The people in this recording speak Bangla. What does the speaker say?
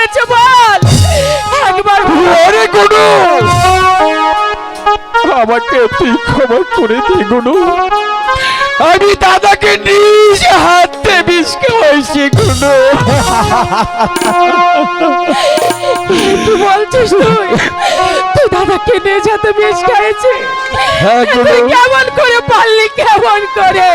হয়েছে বল। একবার। আরে গুনু! আমাকে তুই ক্ষমা করে দে গুনু। আমি দাদাকে নিজ হাতে বিষ খাওয়াইছি গুনু। কি বলছিস তুই? তুই দাদাকে নিয়ে যেতে বেশ খাইছে হ্যাঁ কেমন করে পারলি কেমন করে?